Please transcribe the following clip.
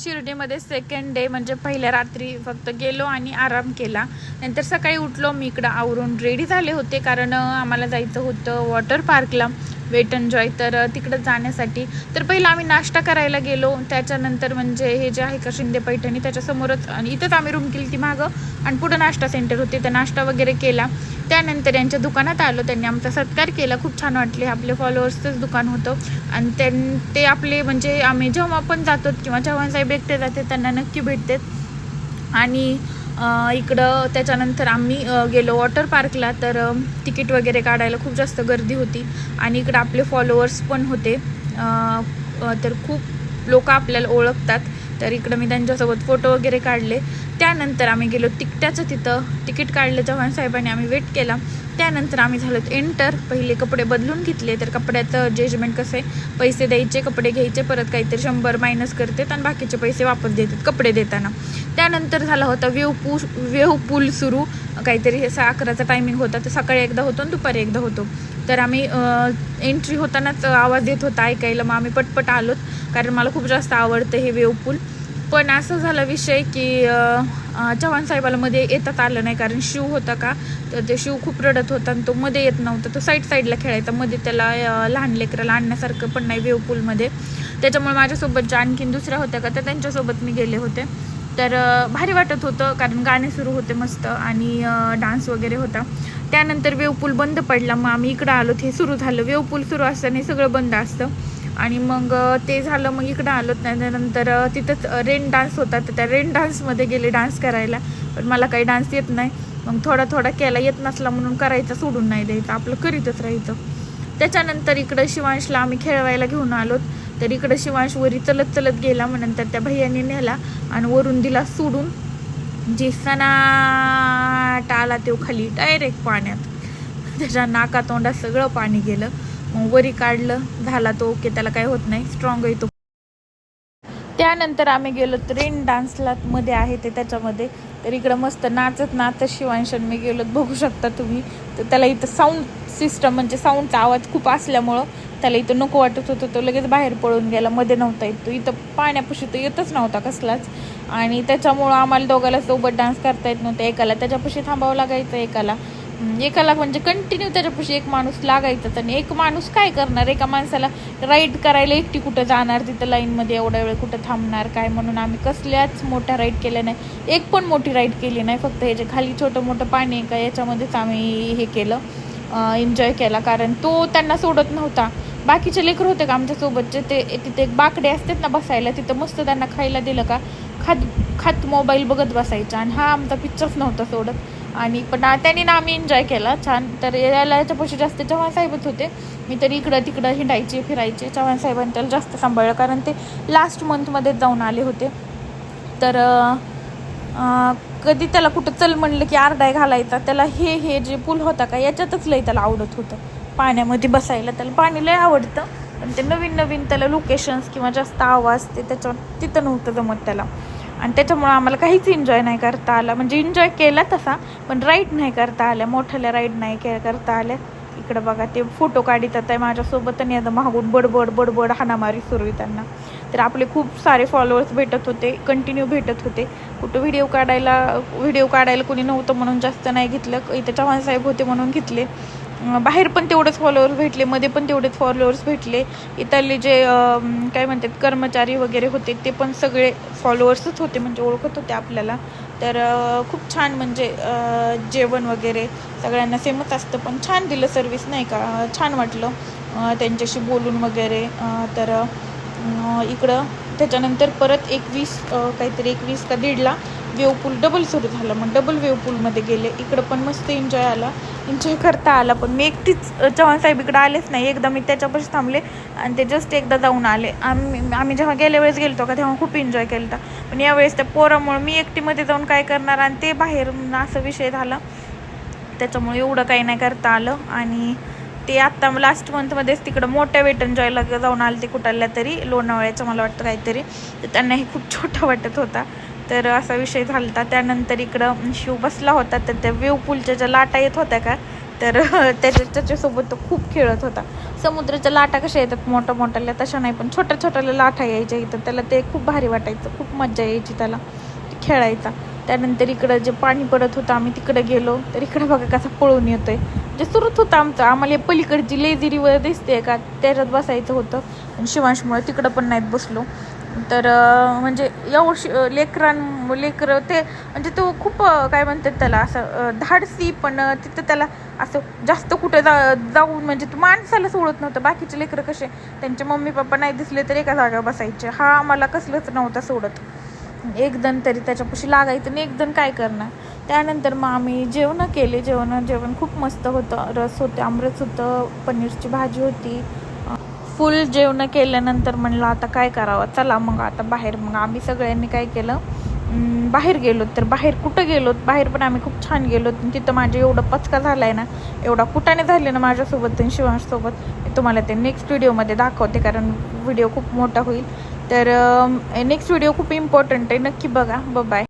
शिर्डीमध्ये second day म्हणजे पहिल्या रात्री फक्त गेलो आणि आराम केला. नंतर सकाळी उठलो मी इकडं आवरून रेडी झाले होते कारण आम्हाला जायचं होतं वॉटर पार्कला वेट एन्जॉय तर अं, तिकडं जाण्यासाठी. तर पहिलं आम्ही नाश्ता करायला गेलो. त्याच्यानंतर म्हणजे हे जे आहे का शिंदे पैठणी त्याच्यासमोरच आणि इथंच आम्ही रूम केली ती मागं. आणि पुढं नाश्ता सेंटर होते. तर नाश्ता वगैरे केला. त्यानंतर यांच्या दुकानात आलो. त्यांनी आमचा सत्कार केला. खूप छान वाटले. आपले फॉलोअर्सचंच दुकान होतं. आणि त्यां ते आपले म्हणजे आम्ही जेव्हा पण जातो किंवा चव्हाण साहेब एकटे जाते त्यांना नक्की भेटतात. आणि इकडं त्याच्यानंतर आम्ही गेलो वॉटर पार्कला तर तिकीट वगैरे काढायला खूप जास्त गर्दी होती. आणि इकडं आपले फॉलोअर्स पण होते. तर खूप लोक आपल्याला ओळखतात. तर इकडं मी त्यांच्यासोबत फोटो वगैरे काढले. त्यानंतर आम्ही गेलो तिकट्याचं तिथं. तिकीट काढलं चव्हाण साहेबांनी आम्ही वेट केला. त्यानंतर आम्ही झालो एंटर पहिले कपडे बदलून घेतले तर कपड्यात जजमेंट कसं? आहे पैसे द्यायचे कपडे घ्यायचे परत काहीतरी शंभर मायनस करतात आणि बाकीचे पैसे वापस देतात कपडे देताना. त्यानंतर झाला होता वेव पू वेव पूल सुरू. काहीतरी असा अकराचा टायमिंग होता तर सकाळी एकदा होतो आणि दुपारी एकदा होतो. तर आम्ही एंट्री होतानाच आवाज येत होता ऐकायला. मग आम्ही पटपट आलोत कारण मला खूप जास्त आवडतं हे वेव पूल. पण असं झाला विषय की चव्हाण साहेबाला मध्ये येतात आलं नाही? कारण शिव होता का? तर ते शिव खूप रडत होता आणि तो मध्ये येत नव्हता. तो साईड साईडला खेळायचा. मध्ये त्याला लहान लेकराला आणण्यासारखं पण नाही वेव पूलमध्ये त्याच्यामुळे माझ्यासोबत ज्या आणखीन दुसऱ्या होत्या का त्या त्यांच्यासोबत मी गेले होते. तर भारी वाटत होतं कारण गाणे सुरू होते मस्त आणि डान्स वगैरे होता. त्यानंतर वेव पूल बंद पडला. मग आम्ही इकडं आलो. हे सुरू झालं. वेव पूल सुरू असताना सगळं बंद असतं. आणि मग ते झालं मग इकडं आलो त्यानंतर तिथंच रेन डान्स होता. तर त्या रेन डान्समध्ये गेले डान्स करायला. पण मला काही डान्स येत नाही. मग थोडा थोडा केला येत नसला म्हणून करायचा सोडून नाही द्यायचं. आपलं करीतच राहायचं. त्याच्यानंतर इकडं शिवांशला आम्ही खेळवायला घेऊन आलोत तर इकडं शिवांश वरी चलत चलत गेला. मग नंतर त्या भैयाने नेला आणि वरून दिला सोडून. जे सनाट आला तो खाली डायरेक्ट पाण्यात. त्याच्या नाका तोंडात सगळं पाणी गेलं. मग वरी काढलं झाला तो ओके त्याला काय होत नाही स्ट्रॉंग आहे तो. त्यानंतर आम्ही गेलो रेन डान्सला मध्ये आहे ते त्याच्यामध्ये. तर इकडं मस्त नाचत नाचत शिवांशन मी गेलो बघू शकता तुम्ही. तर त्याला इथं साऊंड सिस्टम म्हणजे साऊंडचा आवाज खूप असल्यामुळं त्याला इथं नको वाटत होतं. तो लगेच बाहेर पळून गेला मध्ये नव्हता येत तो. इथं पाण्यापाशी तो येतच नव्हता कसलाच. आणि त्याच्यामुळं आम्हाला दोघाला सोबत डान्स करता येत नव्हतं एकाला. त्याच्यापाशी थांबावं लागायचं एकाला. एकाला म्हणजे कंटिन्यू त्याच्यापाशी एक माणूस लागायचाच आणि एक माणूस काय करणार? एका माणसाला राईड करायला एकटी कुठं जाणार? तिथं लाईनमध्ये एवढा वेळ कुठं थांबणार? काय म्हणून आम्ही कसल्याच मोठ्या राईड केल्या नाही. एक पण मोठी राईड केली नाही. फक्त हे जे खाली छोटं मोठं पाणी आहे का याच्यामध्येच आम्ही हे केलं एन्जॉय केला. कारण तो त्यांना सोडत नव्हता. बाकीचे लेकर होते का आमच्यासोबतचे ते तिथे एक बाकडे असतात ना बसायला तिथं मस्त त्यांना खायला दिलं का खात खात मोबाईल बघत बसायचा. आणि हा आमचा पिक्चरच नव्हता सोडत. आणि पण आ- त्यांनी ना आम्ही एन्जॉय केला. छान. तर याला याच्यापाशी जास्त चव्हाण साहेबच होते. मी तरी इकडं तिकडं हिंडायचे फिरायचे. चव्हाण साहेबांनी त्याला जास्त सांभाळलं. कारण ते लास्ट मंथमध्येच जाऊन आले होते. तर कधी त्याला कुठं चल म्हणलं की अर्धाय घालायचा. त्याला हे हे जे पूल होता का याच्यातच लय त्याला आवडत होतं. पाण्यामध्ये बसायला त्याला पाणी लय आवडतं. पण ते नवीन नवीन त्याला लोकेशन्स किंवा जास्त आवाज ते त्याच्यावर तिथं नव्हतं जमत त्याला. आणि त्याच्यामुळं आम्हाला काहीच एन्जॉय नाही करता आला. म्हणजे एन्जॉय केला तसा पण राईड नाही करता आल्या. मोठ्याला राईड नाही के करता आल्या. इकडं बघा ते फोटो काढित आहे माझ्यासोबत आणि आता मागून बडबड बडबड हाणामारी सुरू आहे त्यांना. तर आपले खूप सारे फॉलोअर्स भेटत होते कंटिन्यू भेटत होते. कुठं व्हिडिओ काढायला व्हिडिओ काढायला कोणी नव्हतं म्हणून जास्त नाही घेतलं. इथे चव्हाण साहेब होते म्हणून घेतले. बाहेर पण तेवढेच फॉलोअर्स भेटले मध्ये पण तेवढेच फॉलोअर्स भेटले. इथले जे काय म्हणतात कर्मचारी वगैरे होते ते पण सगळे फॉलोअर्सच होते म्हणजे ओळखत होते आपल्याला. तर खूप छान म्हणजे जेवण वगैरे सगळ्यांना सेमच असतं पण छान दिलं सर्विस नाही का? छान वाटलं त्यांच्याशी बोलून वगैरे. तर इकडं त्याच्यानंतर परत एकवीस काहीतरी एकवीस का दीडला वेवपूल डबल सुरू झालं. मग डबल वेवपूलमध्ये गेले. इकडं पण मस्त एन्जॉय आला. एन्जॉय करता आला पण. मी एकटीच चव्हाण साहेब इकडं आलेच नाही. एकदा मी त्याच्यापाशी थांबले आणि ते जस्ट एकदा जाऊन आले. आम्ही आम्ही जेव्हा गेल्या वेळेस गेलो का तेव्हा खूप एन्जॉय केलं होता पण यावेळेस त्या पोरामुळे मी एकटीमध्ये जाऊन काय करणार आणि ते बाहेर असा विषय झाला. त्याच्यामुळे एवढं काही नाही करता आलं. आणि ते आत्ता लास्ट मंथमध्येच तिकडं मोठ्या वेट एन्जॉयला जाऊन आले ते कुठाल्या तरी लोणावळ्याचं मला वाटतं काहीतरी. तर त्यांना हे खूप छोटा वाटत होता. तर असा विषय झाला होता त्यानंतर इकडं शिव बसला होता तर त्या वेव पूलच्या ज्या लाटा येत होत्या का तर त्याच्या त्याच्यासोबत तो खूप खेळत होता. समुद्राच्या लाटा कशा येतात? मोठ्या मोठ्याल्या तशा नाही पण छोट्या छोट्याल्या लाटा यायच्या इथं. त्याला ते खूप भारी वाटायचं. खूप मजा यायची त्याला खेळायचा त्यानंतर इकडं जे पाणी पडत होतं आम्ही तिकडं गेलो. तर इकडं बघा कसा पळून येतोय. जे सुरत होतं आमचं. आम्हाला पलीकडची पलीकडची रिवर दिसते का? त्याच्यात बसायचं होतं. आणि शिवांशमुळे तिकडं पण नाहीत बसलो. तर म्हणजे यावर्षी लेकरां लेकरं ते म्हणजे तो खूप काय म्हणतात त्याला असं धाडसी पण तिथं त्याला असं जास्त कुठं जा जाऊन म्हणजे तो माणसाला सोडत नव्हतं. बाकीचे लेकरं कसे त्यांचे मम्मी पप्पा नाही दिसले तर एका जागा बसायचे. हा आम्हाला कसलंच नव्हता सोडत. एक तरी त्याच्यापाशी लागायचं आणि एक काय करणार? त्यानंतर मग आम्ही जेवणं केले. जेवणं जेवण खूप मस्त होतं. रस होते आमरस होतं पनीरची भाजी होती. फुल जेवणं केल्यानंतर म्हणलं आता काय करावं? चला मग आता बाहेर. मग आम्ही सगळ्यांनी काय केलं? बाहेर गेलो. तर बाहेर कुठं गेलो? बाहेर पण आम्ही खूप छान गेलो. तिथं माझे एवढं पचका झाला आहे ना एवढा कुटाने झाले ना माझ्यासोबत आणि शिवांशसोबत मी तुम्हाला ते नेक्स्ट व्हिडिओमध्ये दाखवते कारण व्हिडिओ खूप मोठा होईल. तर नेक्स्ट व्हिडिओ खूप इम्पॉर्टंट आहे. नक्की बघा. बाय